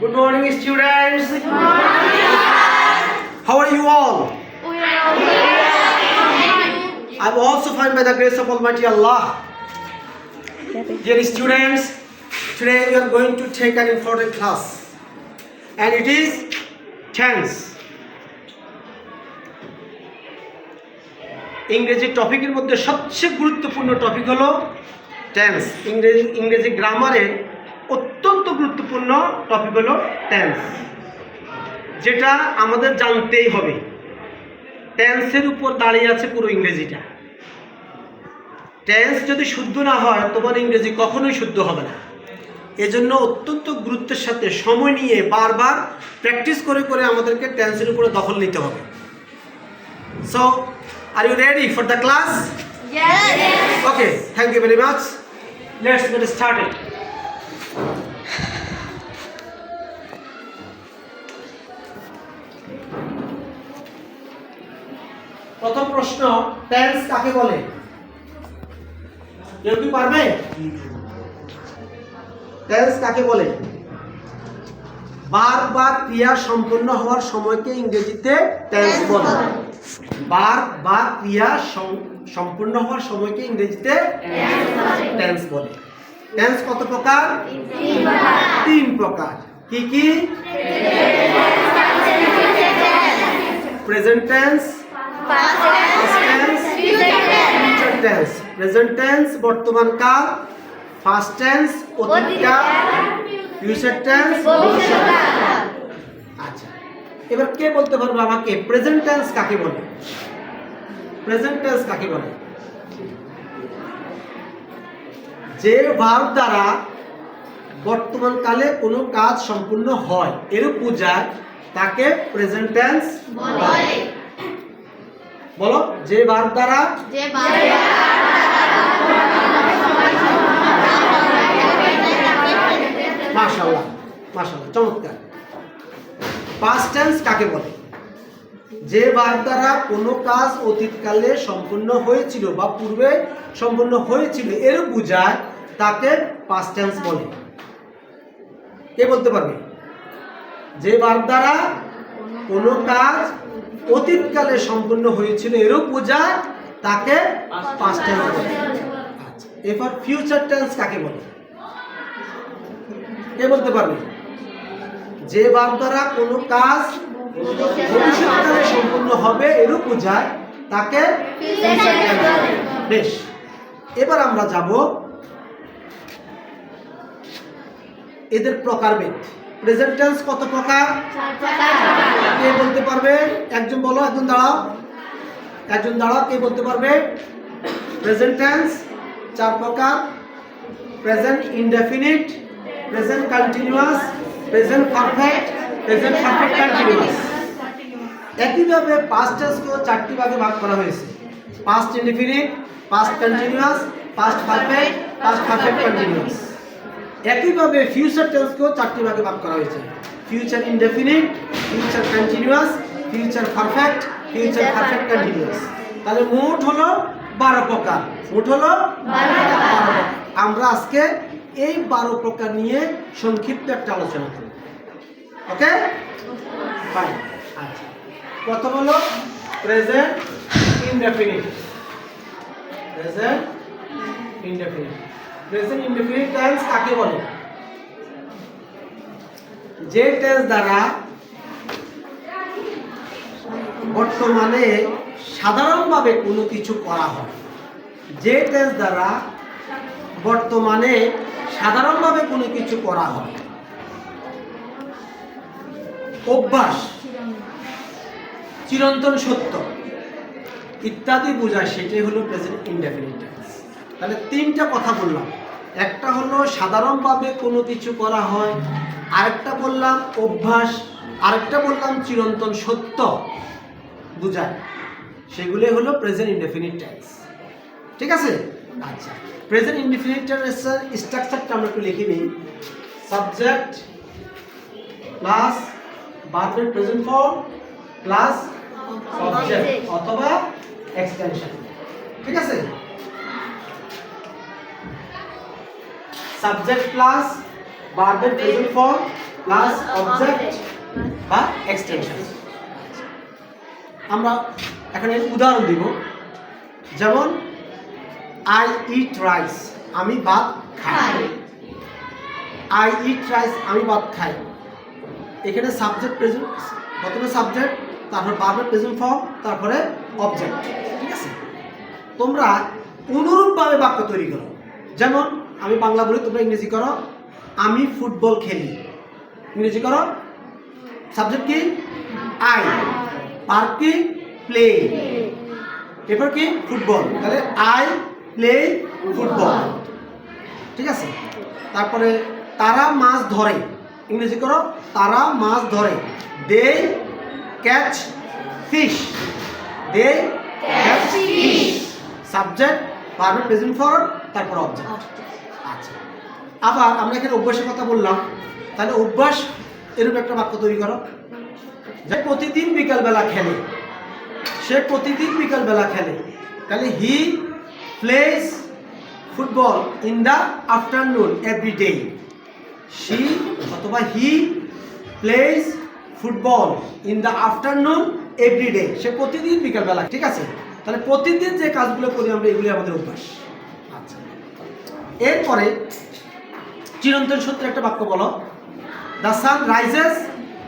Good morning, students. How are you all? I'm also fine by the grace of Almighty Allah. Dear students, today we are going to take an important class, and it is tense. ইংরেজি টপিকের মধ্যে সবচেয়ে গুরুত্বপূর্ণ topic হলো tense ইংরেজি ইংরেজি গ্রামারের অত্যন্ত গুরুত্বপূর্ণ টপিক হলো টেন্স যেটা আমাদের জানতেই হবে। টেন্সের উপর দাঁড়িয়ে আছে পুরো ইংরেজিটা। টেন্স যদি শুদ্ধ না হয় তোমার ইংরেজি কখনোই শুদ্ধ হবে না। এজন্য অত্যন্ত গুরুত্বের সাথে সময় নিয়ে বারবার প্র্যাকটিস করে করে আমাদেরকে টেন্সের উপরে দখল নিতে হবে। So are you ready for the class okay thank you very much let's get started প্রথম প্রশ্ন টেন্স কাকে বলে? কেউ কি পারবে? টেন্স কাকে বলে? বার বা ক্রিয়া সম্পন্ন হওয়ার সময়কে ইংরেজিতে টেন্স বলে। বার বা ক্রিয়া সম- সম্পূর্ণ হওয়ার সময়কে ইংরেজিতে টেন্স বলে। টেন্স কত প্রকার? তিন প্রকার। কি কি? Present tense future tense present tense বর্তমান কাল। ফার্স্ট টেন্স অতীতকাল ফিউচার টেন্স আচ্ছা। এবার কে বলতে পারবে আমাকে? প্রেজেন্ট টেন্স কাকে বলে? প্রেজেন্ট টেন্স কাকে বলে? যে ভাব দ্বারা বর্তমান কালে কোনো কাজ সম্পূর্ণ হয় এরূপ বোঝায় তাকে প্রেজেন্ট টেন্স বলো যে ভাব দ্বারা? যে মাশাআল্লাহ মাশাআল্লাহ চমৎকার। পাস্ট টেন্স কাকে বলে? যে বার দ্বারা কোনো কাজ অতীতকালে সম্পূর্ণ হয়েছিল বা পূর্বে সম্পূর্ণ হয়েছিল এর বোঝায় তাকে পাস্ট টেন্স বলে। কে বলতে পারবে? যে বার দ্বারা কোনো কাজ অতীতকালে সম্পূর্ণ হয়েছিল এরূপ বোঝায় তাকে পাস্ট টেন্স বলে। আচ্ছা এবার ফিউচার টেন্স কাকে বলে? কে বলতে পারবে? যে বার দ্বারা কোনো কাজ ভবিষ্যৎকালে সম্পূর্ণ হবে এরূপ বোঝায় তাকে। বেশ। এবার আমরা যাব এদের প্রকারভেদ প্রেজেন্ট টেন্স কত প্রকার? কে বলতে পারবে? একজন বলো, একজন দাঁড়াও। একজন দাঁড়াও, কে বলতে পারবে? প্রেজেন্ট টেন্স চার প্রকার। Present indefinite present continuous present perfect present perfect continuous একইভাবে পাস্ট টেন্সকেও চারটি ভাগে ভাগ করা হয়েছে। Past indefinite past continuous past perfect past perfect continuous একইভাবে ফিউচার টেন্সকেও চারটি ভাগে ভাগ করা হয়েছে। Future indefinite future continuous future perfect future perfect continuous তাহলে মোট হলো বারো প্রকার। মোট হলো বারো প্রকার। আমরা আজকে এই বারো প্রকার নিয়ে সংক্ষিপ্ত একটা আলোচনা করব। ওকে ফাইন আচ্ছা। প্রথম হলো present indefinite present indefinite present indefinite tense কাকে বলে? যে টেন্স দ্বারা বর্তমানে সাধারণভাবে কোনো কিছু করা হয়, যে টেন্স দ্বারা বর্তমানে সাধারণভাবে কোনো কিছু করা হয় অভ্যাস। চিরন্তন সত্য। ইত্যাদি বোঝায় সেটাই হলো প্রেজেন্ট ইনডেফিনিট তাহলে তিনটা কথা বললাম। একটা হলো সাধারণভাবে কোনো কিছু করা হয়, আরেকটা বললাম অভ্যাস, আরেকটা বললাম চিরন্তন সত্য। বোঝায়। সেগুলি হলো প্রেজেন্ট ইনডেফিনিট টেন্স ঠিক আছে? আচ্ছা। প্রেজেন্ট ইনডেফিনিট টেন্সের স্ট্রাকচারটা আমরা একটু লিখে নিই। সাবজেক্ট প্লাস ভার্বের প্রেজেন্ট ফর্ম প্লাস অবজেক্ট অথবা এক্সটেনশন ঠিক আছে? সাবজেক্ট প্লাস ভার্বের প্রেজেন্ট ফর্ম প্লাস অবজেক্ট বা এক্সটেনশন আমরা এখানে উদাহরণ দিব। যেমন আই ইট রাইস আমি ভাত খাই। আই ইট রাইস আমি ভাত খাই। এখানে সাবজেক্ট প্রেজেন্ট প্রথমে সাবজেক্ট তারপর ভার্বের প্রেজেন্ট ফর্ম তারপরে অবজেক্ট ঠিক আছে? তোমরা অনুরূপভাবে বাক্য তৈরি করো। যেমন, আমি বাংলা বলি, তোমরা ইংরেজি করো, আমি ফুটবল খেলি। ইংরেজি করো। সাবজেক্ট কি? আই পার্ক কি? প্লে এরপর কি? ফুটবল তাহলে আই প্লে ফুটবল ঠিক আছে? তারপরে তারা মাছ ধরে। ইংরেজি করো, তারা মাছ ধরে। They catch fish they catch fish subject ভার্বের প্রেজেন্ট ফর্ম তারপর অবজেক্ট আচ্ছা। আবার আমরা এখানে অভ্যাসের কথা বললাম। তাহলে অভ্যাস এরকম একটা বাক্য তৈরি করো। যে প্রতিদিন বিকালবেলা খেলে। সে প্রতিদিন বিকালবেলা খেলে। তাহলে he plays football in the afternoon every day C অথবা he plays football in the afternoon every day সে প্রতিদিন বিকালবেলা, ঠিক আছে? তাহলে প্রতিদিন যে কাজগুলো করি আমরা, এগুলি আমাদের অভ্যাস। আচ্ছা। এরপরে চিরন্তন সত্যের একটা বাক্য বলো। The sun rises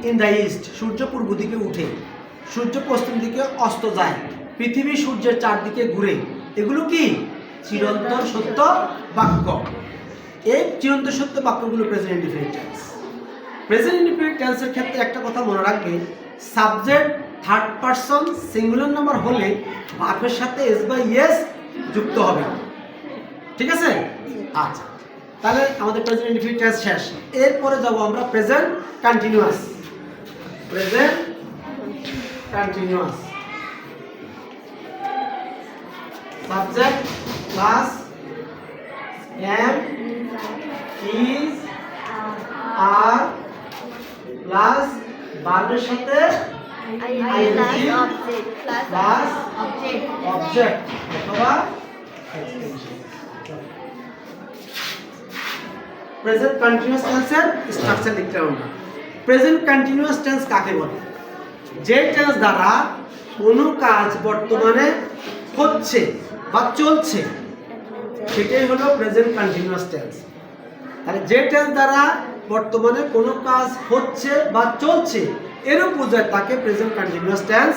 in the east সূর্য পূর্ব দিকে উঠে, সূর্য পশ্চিম দিকে অস্ত যায়, পৃথিবী সূর্যের চারদিকে ঘুরে। এগুলো কি? চিরন্তন সত্য বাক্য। এই চিরন্তন সত্য বাক্যগুলো present indefinite tense present indefinite টেন্সের ক্ষেত্রে একটা কথা মনে রাখবে subject third person singular number হলে ভার্বের সাথে এস বাই ইয়েস যুক্ত হবে ঠিক আছে? আচ্ছা। তাহলে আমাদের প্রেজেন্ট ইনডিফিনিট টেন্স শেষ। এরপরে যাব আমরা present continuous present continuous subject plus am is are plus ভার্বের সাথে প্লাস অবজেক্ট অথবা প্রেজেন্ট কন্টিনিউয়াস টেন্সের স্ট্রাকচার লিখতে হবে আমরা। প্রেজেন্ট কন্টিনিউয়াস টেন্স কাকে বলে? যে টেন্স দ্বারা কোনো কাজ বর্তমানে হচ্ছে বা চলছে। সেটাই হলো প্রেজেন্ট কন্টিনিউয়াস টেন্স তাহলে যে টেন্স দ্বারা বর্তমানে কোনো কাজ হচ্ছে বা চলছে এরও বোঝায় তাকে প্রেজেন্ট কন্টিনিউয়াস টেন্স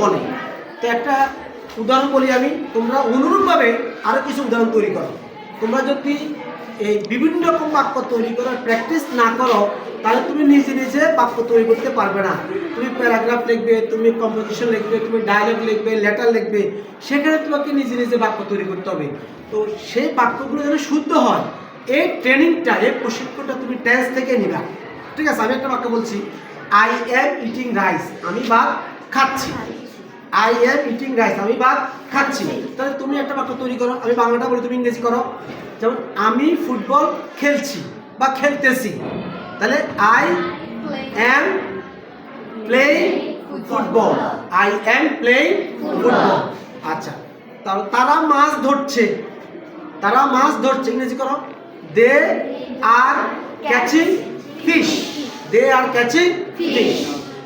বলে। তো একটা উদাহরণ বলি আমি, তোমরা অনুরূপভাবে আরও কিছু উদাহরণ তৈরি করো। তোমরা যদি এই বিভিন্ন রকম বাক্য তৈরি করার প্র্যাকটিস না করো, তাহলে তুমি নিজে নিজে বাক্য তৈরি করতে পারবে না। তুমি প্যারাগ্রাফ লিখবে, তুমি কম্পোজিশন লিখবে, তুমি ডায়লগ লিখবে লেটার লিখবে, সেখানে তোমাকে নিজে নিজে বাক্য তৈরি করতে হবে। তো সেই বাক্যগুলো যেন শুদ্ধ হয়, এই ট্রেনিংটা এই প্রশিক্ষণটা তুমি টেন্স থেকে নিবা। ঠিক আছে, আমি একটা বাক্য বলছি আই এম ইটিং রাইস আমি ভাত খাচ্ছি। আই এম ইটিং রাইস আমি ভাত খাচ্ছি। তাহলে তুমি একটা বাক্য তৈরি করো। আমি বাংলাটা বলি, তুমি ইংরেজি করো। যেমন, আমি ফুটবল খেলছি বা খেলতেছি। তাহলে I am playing football I am playing football আচ্ছা তাহলে তারা মাছ ধরছে। তারা মাছ ধরছে। ইংরেজি করো। They are catching fish they are catching fish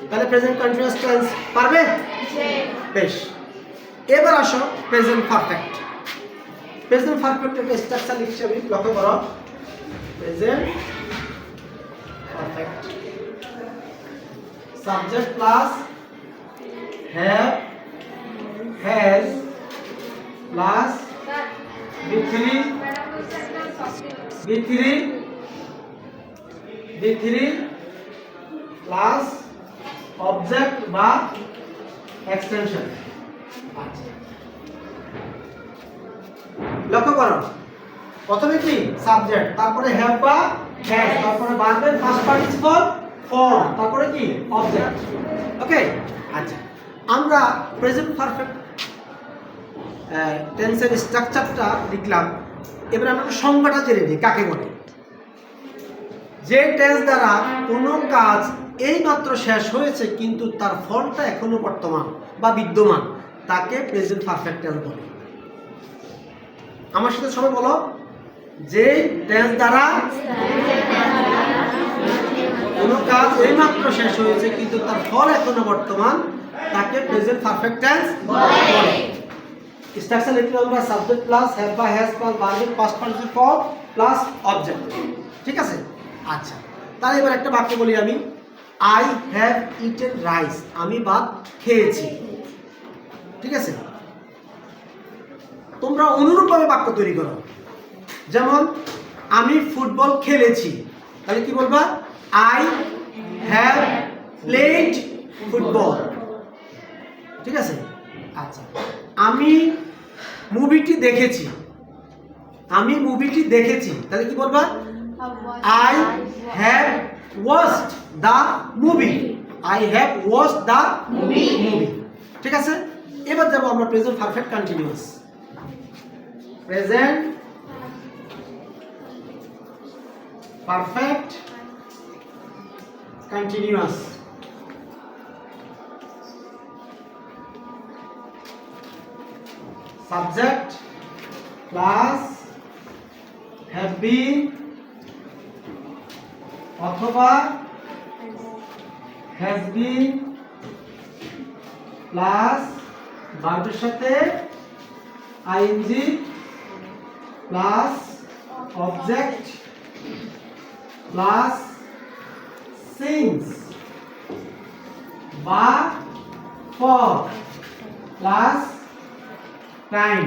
তাহলে প্রেজেন্ট কন্টিনিউয়াস টেন্স পারবে? বেশ। এবার আসো প্রেজেন্ট পারফেক্ট প্রেজেন্ট পারফেক্ট একটা স্ট্রাকচার লিখছি আমি, লক্ষ্য করো। Present perfect subject plus have has plus B3 B3 B3 plus object বা এক্সটেনশন লক্ষ্য করো। প্রথমে কি? সাবজেক্ট তারপরে হ্যাভ বা হ্যাজ তারপরে ভার্বের ফার্স্ট পার্টিসিপল ফর্ম তারপরে কি? অবজেক্ট ওকে আচ্ছা। আমরা প্রেজেন্ট পারফেক্ট টেন্সের স্ট্রাকচারটা লিখলাম। এবার আমরা সংজ্ঞাটা জেনে নিই, কাকে বলে? যে টেন্স দ্বারা কোনো কাজ এইমাত্র শেষ হয়েছে, কিন্তু তার ফলটা এখনও বর্তমান বা বিদ্যমান, তাকে প্রেজেন্ট পারফেক্ট টেন্স বলে। আমার সাথে সবাই বলো, যে টেন্স দ্বারা কোনো কাজ এইমাত্র শেষ হয়েছে, কিন্তু তার ফল এখনও বর্তমান, তাকে প্রেজেন্ট পারফেক্ট টেন্স বলে। স্ট্রাকচার লিখলে আমরা সাবজেক্ট প্লাস হ্যাভ বা হ্যাজ প্লাস ভার্বের পাস্ট পার্টিসিপল প্লাস অবজেক্ট ঠিক আছে? আচ্ছা তাহলে এবার একটা বাক্য বলি আমি। আই হ্যাভ ইটেন রাইস আমি ভাত খেয়েছি। ঠিক আছে? তোমরা অনুরূপভাবে বাক্য তৈরি করো। যেমন আমি ফুটবল খেলেছি। তাহলে কি বলবা? আই হ্যাভ প্লেড ফুটবল ঠিক আছে? আচ্ছা। আমি মুভিটি দেখেছি। আমি মুভিটি দেখেছি। তাহলে কি বলবা? I have watched the movie I have watch the movie ঠিক আছে? এবার যাব আমরা present perfect continuous present perfect continuous subject plus have been অথবা has been প্লাস ভার্বের সাথে ING plus object plus since বা ফর প্লাস টাইম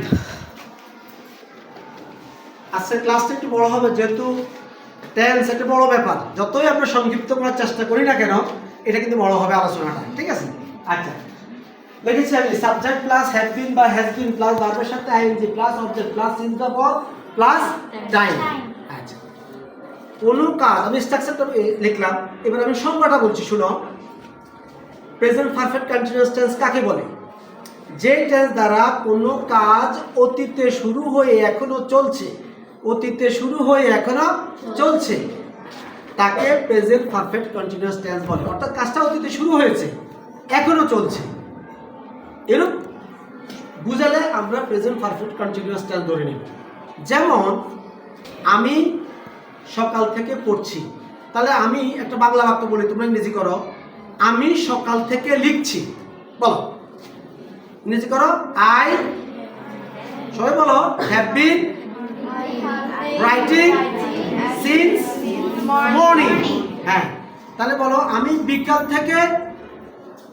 আজকের ক্লাসটা একটু বড় হবে, যেহেতু টেন্স একটা বড় ব্যাপার। যতই আমরা সংক্ষিপ্ত করার চেষ্টা করি না কেন এটা কিন্তু বড় হবে আলোচনাটা ঠিক আছে? আচ্ছা। লিখেছি আমি সাবজেক্ট প্লাস হ্যাভ বিন বা হ্যাজ বিন প্লাস ভার্বের সাথে ING plus object plus since the for plus time আচ্ছা। কোনো কাজ আমি স্ট্রাকচারটা লিখলাম। এবার আমি সংজ্ঞাটা বলছি শুনো। প্রেজেন্ট পারফেক্ট কন্টিনিউয়াস টেন্স কাকে বলে? যে টেন্স দ্বারা কোনো কাজ অতীতে শুরু হয়ে এখনও চলছে অতীতে শুরু হয়ে এখনও চলছে। তাকে প্রেজেন্ট পারফেক্ট কন্টিনিউয়াস টেন্স বলে। অর্থাৎ কাজটা অতীতে শুরু হয়েছে, এখনও চলছে। এরূপ বুঝালে আমরা প্রেজেন্ট পারফেক্ট কন্টিনিউয়াস টেন্স ধরে নিব। যেমন, আমি সকাল থেকে পড়ছি। তাহলে আমি একটা বাংলা বাক্য বলি, তোমরা ইংরেজি করো। আমি সকাল থেকে লিখছি। বলো। ইংরেজি করো আই সবাই বলো have been writing since morning হ্যাঁ তাহলে বলো, আমি বিকাল থেকে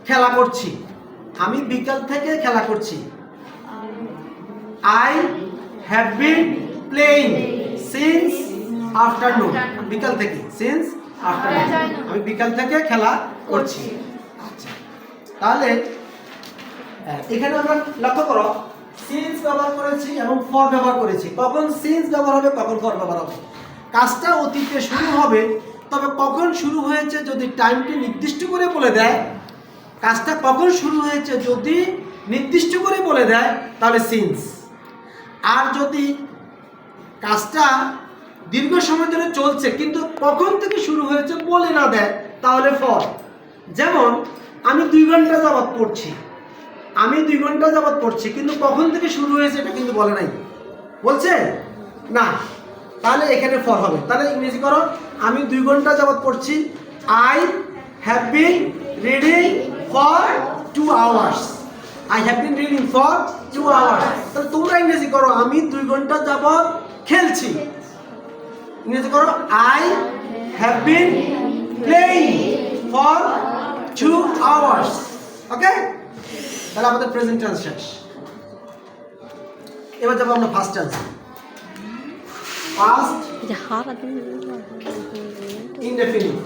খেলা করছি। আমি বিকাল থেকে খেলা করছি। I have been playing since afternoon বিকাল থেকে সিন্স আফটারনুন আমি বিকাল থেকে খেলা করছি। আচ্ছা তাহলে এখানে আমরা লক্ষ্য করো সিন্স ব্যবহার করেছি এবং ফর ব্যবহার করেছি। কখন সিন্স ব্যবহার হবে, কখন ফর ব্যবহার হবে? কাজটা অতীতে শুরু হবে, তবে কখন শুরু হয়েছে যদি টাইমটি নির্দিষ্ট করে বলে দেয়? কাজটা কখন শুরু হয়েছে যদি নির্দিষ্ট করে বলে দেয়, তাহলে সিন্স আর যদি কাজটা দীর্ঘ সময় ধরে চলছে, কিন্তু কখন থেকে শুরু হয়েছে বলে না দেয়, তাহলে ফর যেমন, আমি দুই ঘণ্টা যাবৎ পড়ছি। আমি দুই ঘণ্টা যাবৎ পড়ছি, কিন্তু কখন থেকে শুরু হয়েছে এটা কিন্তু বলে নাই। বলছে? না। তাহলে এখানে ফর হবে। তাহলে ইংরেজি করো। আমি দুই ঘণ্টা যাবৎ পড়ছি। I have been reading for two hours I have been reading for two hours তাহলে তোমরা ইংরেজি করো। আমি দুই ঘণ্টা যাবৎ খেলছি। ইংরেজি করো। I have been playing for two hours okay তাহলে আমাদের প্রেজেন্ট টেন্স শেষ। এবার যাব আমরা first tense first indefinite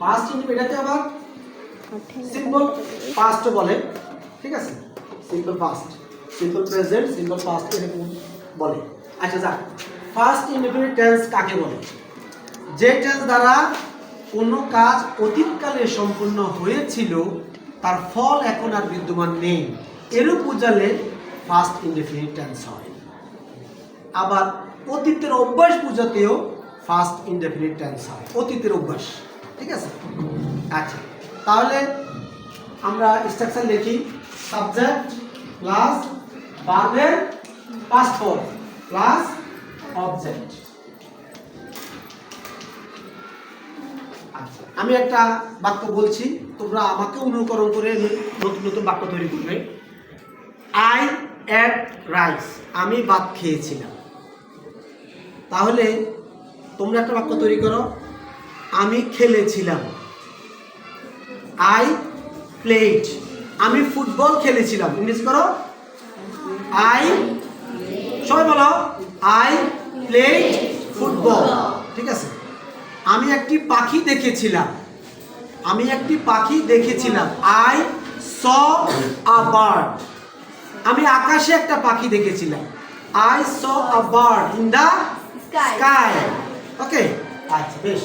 first indefinite আবার সিম্পল পাস্ট বলে ঠিক আছে? Simple past simple present simple past এরকম বলে। আচ্ছা যাক। ফার্স্ট ইনডেফিনিট টেন্স কাকে বলে? যে টেন্স দ্বারা কোনো কাজ অতীতকালে সম্পূর্ণ হয়েছিল তার ফল এখন আর বিদ্যমান নেই। এরূপ বোঝালে ফার্স্ট ইনডেফিনিট টেন্স হয়। আবার অতীতের অভ্যাস বোঝাতেও ফার্স্ট ইনডেফিনিট টেন্স হয়। অতীতের অভ্যাস, ঠিক আছে? আচ্ছা তাহলে আমরা স্ট্রাকচার লিখি। সাবজেক্ট প্লাস ভার্বের পাস্ট ফর্ম প্লাস অবজেক্ট আচ্ছা আমি একটা বাক্য বলছি। তোমরা আমাকে অনুকরণ করে নতুন নতুন বাক্য তৈরি করবে। আই অ্যাড রাইস আমি ভাত খেয়েছিলাম। তাহলে তোমরা একটা বাক্য তৈরি করো। আমি খেলেছিলাম। আই প্লেড আমি ফুটবল খেলেছিলাম। ইংলিশ করো। আই সবাই বলো। আই প্লেড ফুটবল ঠিক আছে? আমি একটি পাখি দেখেছিলাম। আমি একটি পাখি দেখেছিলাম। আই স আ বার্ড আমি আকাশে একটা পাখি দেখেছিলাম। I saw a bird in the. Sky okay আচ্ছা বেশ।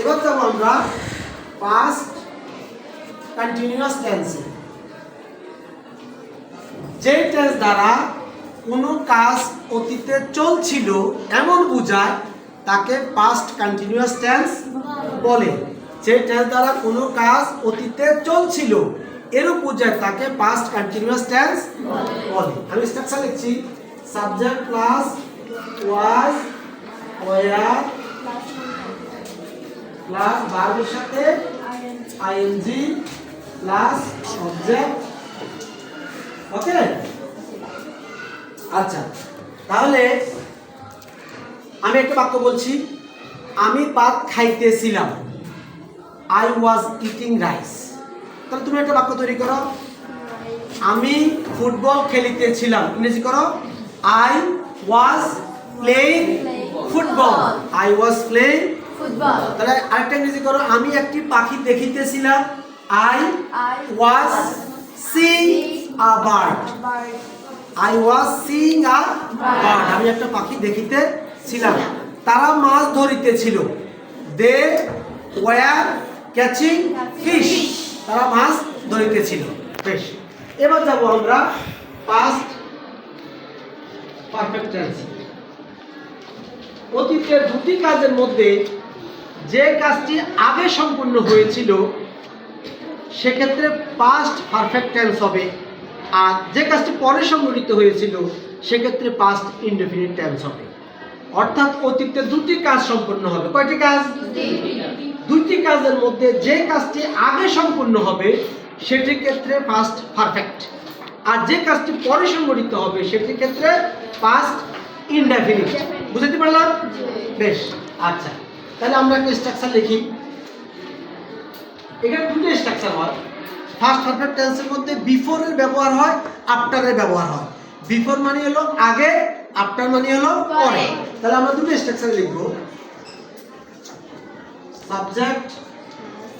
এবার যাব আমরা পাস্ট কন্টিনিউয়াস টেন্সে যে টেন্স দ্বারা কোনো কাজ অতীতে চলছিল এমন বোঝায় তাকে পাস্ট কন্টিনিউয়াস টেন্স বলে। যে টেন্স দ্বারা কোনো কাজ অতীতে চলছিল। এরূপ বোঝায় তাকে পাস্ট কন্টিনিউয়াস টেন্স বলে। আমি স্ট্রাকচার লিখছি। Subject plus was were plus ভার্বের সাথে আইএনজি প্লাস অবজেক্ট ওকে আচ্ছা তাহলে আমি একটা বাক্য বলছি। আমি ভাত খাইতেছিলাম। আই ওয়াজ ইটিং রাইস তাহলে তুমি একটা বাক্য তৈরি করো। আমি ফুটবল খেলিতেছিলাম। ইংরেজি করো। I was playing football I was playing football তাহলে আরেকটা ইংরেজি করো। আমি একটি পাখি দেখিতেছিলাম। I was seeing a bird I was seeing a bird আমি একটা পাখি দেখিতে ছিলাম তারা মাছ ধরিতেছিল। দে ওয়ার ক্যাচিং ফিশ তারা মাছ ধরিতেছিল। বেশ। এবার যাব আমরা পাস্ট পারফেক্ট টেন্স অতীতের দুটি কাজের মধ্যে যে কাজটি আগে সম্পূর্ণ হয়েছিল, সেক্ষেত্রে পাস্ট পারফেক্ট টেন্স হবে। আর যে কাজটি পরে সংগঠিত হয়েছিল, সেক্ষেত্রে পাস্ট ইনডেফিনিট টেন্স হবে। অর্থাৎ অতীতে দুটি কাজ সম্পন্ন হবে। কয়টি কাজ? কাজের মধ্যে যে কাজটি আগে সম্পূর্ণ হবে সেটির ক্ষেত্রে পাস্ট পারফেক্ট আর যে কাজটি পরে সংগঠিত হবে সেটির ক্ষেত্রে পাস্ট ইনডেফিনিট বুঝতে পারলাম? বেশ আচ্ছা। তাহলে আমরা একটা স্ট্রাকচার লিখি। এখানে দুটো স্ট্রাকচার হয়। ফার্স্ট পারফেক্ট টেন্সের মধ্যে বিফোরের ব্যবহার হয় আফটারের ব্যবহার হয়। বিফোর মানে হলো আগে আফটার মানে হলো পরে। পরে। তাহলে আমরা দুটো স্ট্রাকচার লিখব। Subject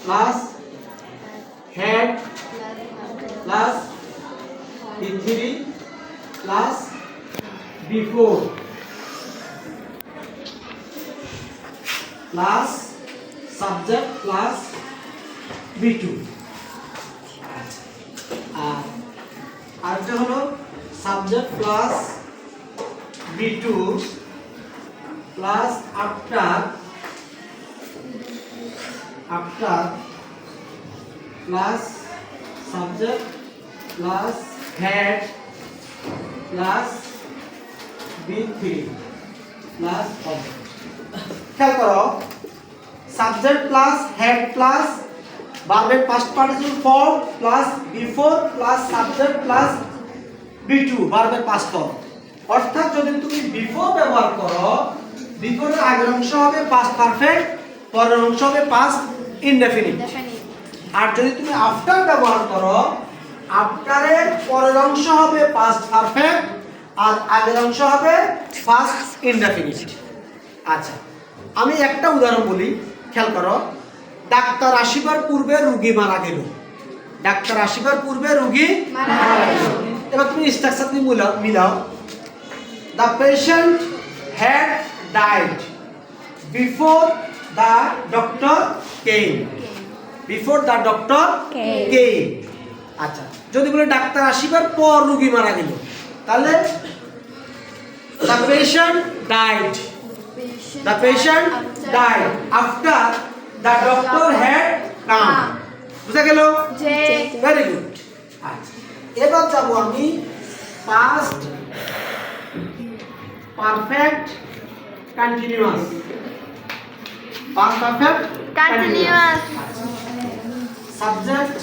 plus had plus three plus before plus subject plus V two আর আরেকটা হলো subject plus V two plus after after plus subject plus had plus V three plus খেয়াল করো সাবজেক্ট প্লাস হেড প্লাস ভার্বের past participle form plus before plus subject plus V two ভার্বের past form অর্থাৎ যদি তুমি before ব্যবহার করো বিফোরের আগের অংশ হবে পাস্ট পারফেক্ট পরের অংশ হবে পাস্ট ইনডেফিনিট আর যদি তুমি আফটার ব্যবহার করো আফটারের পরের অংশ হবে পাস্ট পারফেক্ট আর আগের অংশ হবে ফার্স্ট ইনডেফিনিট আচ্ছা আমি একটা উদাহরণ বলি খেয়াল করো ডাক্তার আসিবার পূর্বে রুগী মারা গেল। ডাক্তার আসিবার পূর্বে রুগী মারা গেল। এবার তুমি স্ট্রাকচার দিয়ে মিলাও মিলাও। The patient had died before the doctor came before the doctor Came. আচ্ছা যদি বলে ডাক্তার আসিবার পর রুগী মারা গেল তাহলে the patient died The patient died after the doctor had come. বুঝা গেল? ভেরি গুড আচ্ছা এবার যাব আমি past perfect continuous past perfect Continuous. Subject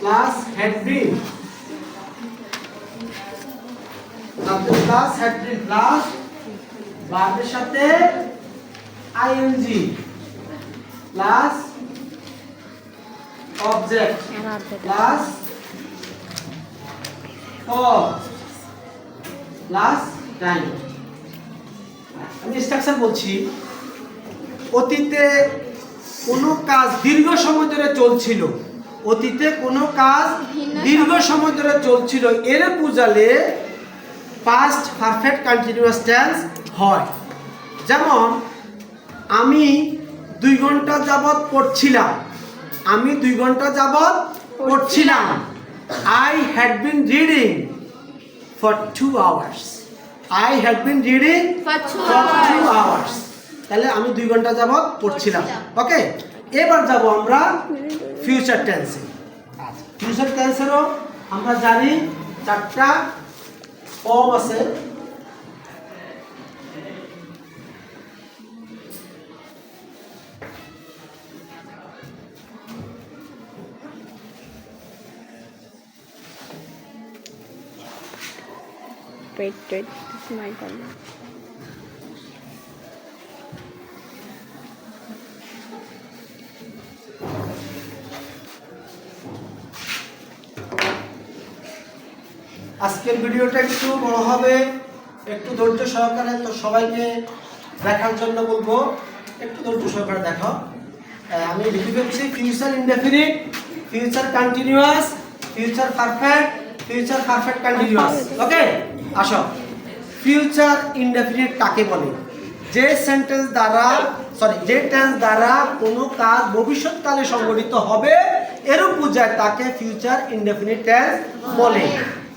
plus had been subject plus had been plus ভার্বের সাথে ING plus object plus for plus time আমি structure বলছি। অতীতে কোনো কাজ দীর্ঘ সময় ধরে চলছিল। অতীতে কোনো কাজ দীর্ঘ সময়। ধরে চলছিল। এর বুঝালে পাস্ট পারফেক্ট কন্টিনিউয়াস টেন্স হয়। যেমন আমি দুই ঘণ্টা যাবৎ পড়ছিলাম। আমি দুই ঘণ্টা যাবৎ পড়ছিলাম। I had been reading for two hours I had been reading for two. Hours তাহলে আমি দুই ঘণ্টা যাবৎ পড়ছিলাম ওকে এবার যাব আমরা ফিউচার টেন্সে ফিউচার টেন্সেরও আমরা জানি চারটা ফর্ম আছে Wait, wait. This is my turn. ভিডিওটা একটু বড় হবে, একটু ধৈর্য সহকারে তো সবাইকে দেখার জন্য বলব, একটু ধৈর্য সহকারে দেখো। আমি লিখে ফেলছি future indefinite future continuous future perfect future perfect continuous okay আসো। ফিউচার ইনডেফিনিট কাকে বলে? যে সেন্টেন্স দ্বারা সরি যে টেন্স দ্বারা কোনো কাজ ভবিষ্যৎকালে সংগঠিত হবে, এরূপ বোঝায় তাকে ফিউচার ইনডেফিনিট টেন্স বলে।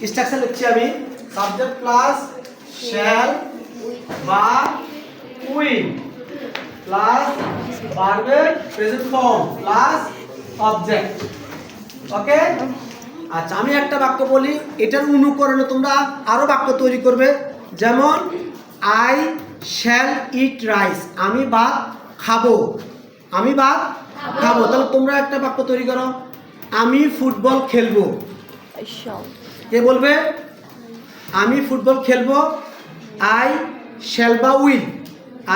স্ট্রাকচার লিখছি আমি। সাবজেক্ট প্লাস শ্যাল বা উইল প্লাস ভার্বের present form plus object okay আচ্ছা আমি একটা বাক্য বলি। এটার অনুকরণে তোমরা আরও বাক্য তৈরি করবে। যেমন আই শ্যাল ইট রাইস আমি ভাত খাব। আমি ভাত খাব। তাহলে তোমরা একটা বাক্য তৈরি করো। আমি ফুটবল খেলব. কে বলবে? আমি ফুটবল খেলব। আই শ্যাল বা will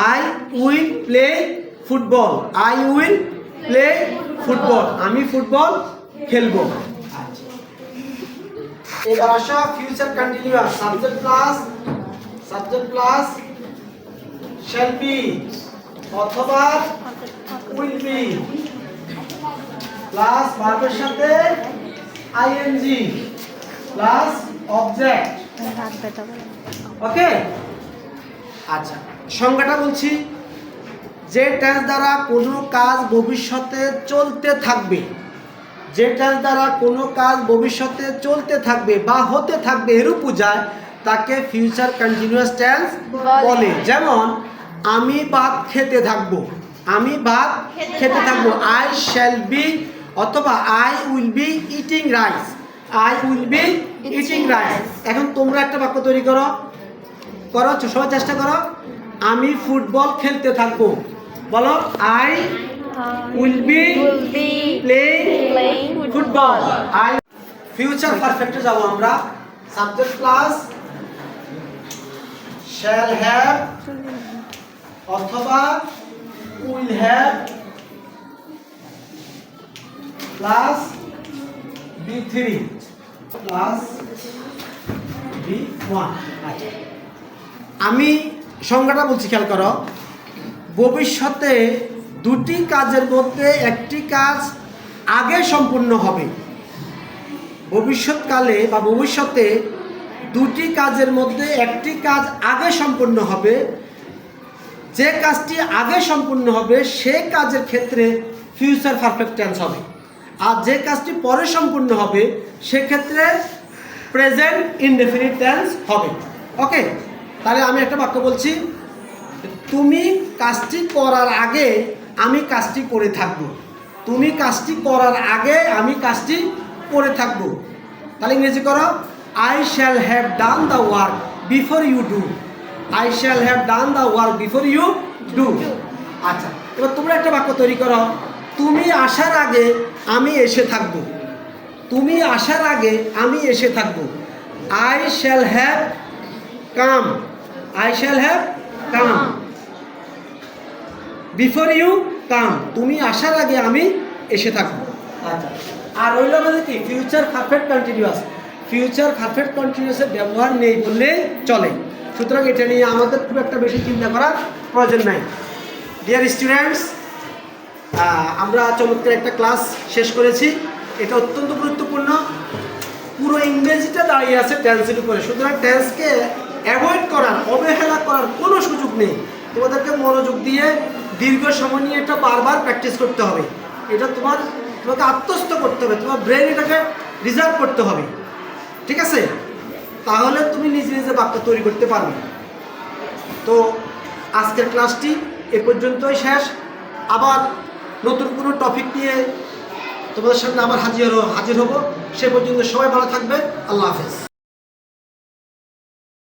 I will play football I will play football আমি ফুটবল খেলব। এবার আসা future continuous subject plus subject plus shall be অথবা উইল বি প্লাস ভার্বের সাথে আইএনজি প্লাস অবজেক্ট ওকে আচ্ছা সংজ্ঞাটা বলছি যে টেন্স দ্বারা কোনো কাজ ভবিষ্যতে চলতে থাকবে যে টেন্স দ্বারা কোনো কাজ ভবিষ্যতে চলতে থাকবে বা হতে থাকবে এরূপ বোঝায় তাকে ফিউচার কন্টিনিউয়াস টেন্স বলে। যেমন আমি ভাত খেতে থাকব আমি ভাত খেতে থাকব। আই শ্যাল বি অথবা I will be eating rice I will be eating rice. এখন তোমরা একটা বাক্য তৈরি করো। করো সবাই চেষ্টা করো। আমি ফুটবল খেলতে থাকব। বলো, I will be play football. I future পারফেক্টে যাব আমরা। সাবজেক্ট প্লাস শ্যাল হ্যাভ অথবা will have plus V three. Plus V one আচ্ছা আমি সংজ্ঞাটা বলছি, খেয়াল করো। ভবিষ্যতে দুটি কাজের মধ্যে একটি কাজ আগে সম্পূর্ণ হবে। ভবিষ্যৎকালে বা ভবিষ্যতে দুটি কাজের মধ্যে একটি কাজ আগে সম্পূর্ণ হবে। যে কাজটি আগে সম্পূর্ণ হবে, সে কাজের ক্ষেত্রে ফিউচার পারফেক্ট টেন্স হবে। আর যে কাজটি পরে সম্পূর্ণ হবে সেক্ষেত্রে প্রেজেন্ট ইনডেফিনিট টেন্স হবে। ওকে তাহলে আমি একটা বাক্য বলছি। তুমি কাজটি করার আগে আমি কাজটি করে থাকব। তুমি কাজটি করার আগে আমি কাজটি করে থাকব। তাহলে ইংরেজি করো I shall have done the work before you do I shall have done the work before you do আচ্ছা এবার তোমরা একটা বাক্য তৈরি করো। তুমি আসার আগে আমি এসে থাকব। তুমি আসার আগে আমি এসে থাকব। I shall have come I shall have come before you come তুমি আসার আগে আমি এসে থাকব। আচ্ছা। আর রইল আমাদের কি? Future perfect continuous future perfect কন্টিনিউয়াসের ব্যবহার নেই বললে চলে। সুতরাং এটা নিয়ে আমাদের খুব একটা বেশি চিন্তা করার প্রয়োজন নাই। ডিয়ার স্টুডেন্টস আমরা চমৎকার একটা ক্লাস শেষ করেছি। এটা অত্যন্ত গুরুত্বপূর্ণ। পুরো ইংরেজিটা দাঁড়িয়ে আছে টেন্সের উপরে। সুতরাং টেন্সকে অ্যাভয়েড করার, অবহেলা করার কোনো সুযোগ নেই। তোমাদেরকে মনোযোগ দিয়ে দীর্ঘ সময় নিয়ে এটা বারবার প্র্যাকটিস করতে হবে। এটা তোমার, তোমাকে আত্মস্থ করতে হবে। তোমার ব্রেন এটাকে রিজার্ভ করতে হবে। ঠিক আছে? তাহলে তুমি নিজে নিজে বাক্য তৈরি করতে পারবে। তো আজকের ক্লাসটি এ পর্যন্তই শেষ। আবার নতুন কোনো টপিক নিয়ে তোমাদের সামনে আবার হাজির হাজির হব। সে পর্যন্ত সবাই ভালো থাকবে। আল্লাহ হাফেজ।